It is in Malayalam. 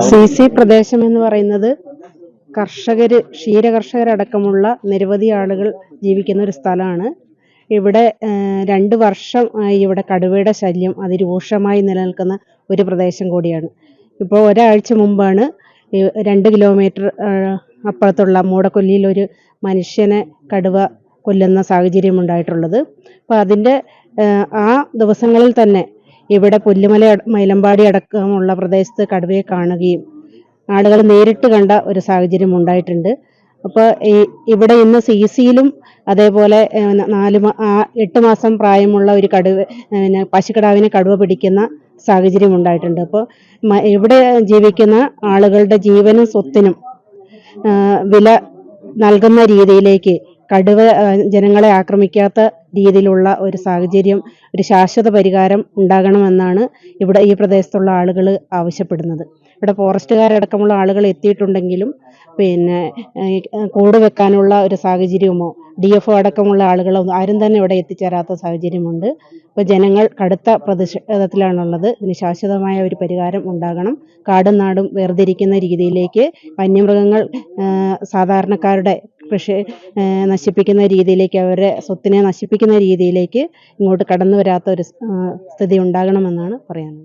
സി സി പ്രദേശം എന്ന് പറയുന്നത് കർഷകർ ക്ഷീരകർഷകരടക്കമുള്ള നിരവധി ആളുകൾ ജീവിക്കുന്ന ഒരു സ്ഥലമാണ്. ഇവിടെ രണ്ട് വർഷം ഇവിടെ കടുവയുടെ ശല്യം അതിരൂക്ഷമായി നിലനിൽക്കുന്ന ഒരു പ്രദേശം കൂടിയാണ്. ഇപ്പോൾ ഒരാഴ്ച മുമ്പാണ് രണ്ട് കിലോമീറ്റർ അപ്പുറത്തുള്ള മൂടക്കൊല്ലിയിൽ ഒരു മനുഷ്യനെ കടുവ കൊല്ലുന്ന സാഹചര്യം ഉണ്ടായിട്ടുള്ളത്. അപ്പോൾ അതിന്റെ ആ ദിവസങ്ങളിൽ തന്നെ ഇവിടെ പുല്ലുമല മൈലമ്പാടി അടക്കമുള്ള പ്രദേശത്ത് കടുവയെ കാണുകയും ആളുകൾ നേരിട്ട് കണ്ട ഒരു സാഹചര്യം ഉണ്ടായിട്ടുണ്ട്. അപ്പോൾ ഇവിടെ ഇന്ന് സി സിയിലും അതേപോലെ നാല് എട്ട് മാസം പ്രായമുള്ള ഒരു കടുവ പിന്നെ പശുക്കിടാവിനെ കടുവ പിടിക്കുന്ന സാഹചര്യം ഉണ്ടായിട്ടുണ്ട്. അപ്പോൾ ഇവിടെ ജീവിക്കുന്ന ആളുകളുടെ ജീവനും സ്വത്തിനും വില നൽകുന്ന രീതിയിലേക്ക് കടുവ ജനങ്ങളെ ആക്രമിക്കാത്ത രീതിയിലുള്ള ഒരു സാഹചര്യം ഒരു ശാശ്വത പരിഹാരം ഉണ്ടാകണമെന്നാണ് ഇവിടെ ഈ പ്രദേശത്തുള്ള ആളുകൾ ആവശ്യപ്പെടുന്നത്. ഇവിടെ ഫോറസ്റ്റുകാരടക്കമുള്ള ആളുകൾ എത്തിയിട്ടുണ്ടെങ്കിലും പിന്നെ കൂട് വെക്കാനുള്ള ഒരു സാഹചര്യമോ ഡി എഫ് ഒ അടക്കമുള്ള ആളുകളോ ആരും തന്നെ ഇവിടെ എത്തിച്ചേരാത്ത സാഹചര്യമുണ്ട്. അപ്പോൾ ജനങ്ങൾ കടുത്ത പ്രതിഷേധത്തിലാണുള്ളത്. ഇതിന് ശാശ്വതമായ ഒരു പരിഹാരം ഉണ്ടാകണം. കാടും നാടും വേർതിരിക്കുന്ന രീതിയിലേക്ക് വന്യമൃഗങ്ങൾ സാധാരണക്കാരുടെ കൃഷി നശിപ്പിക്കുന്ന രീതിയിലേക്ക് അവരെ സ്വത്തിനെ നശിപ്പിക്കുന്ന രീതിയിലേക്ക് ഇങ്ങോട്ട് കടന്നു വരാത്ത ഒരു സ്ഥിതി ഉണ്ടാകണമെന്നാണ് പറയാനുള്ളത്.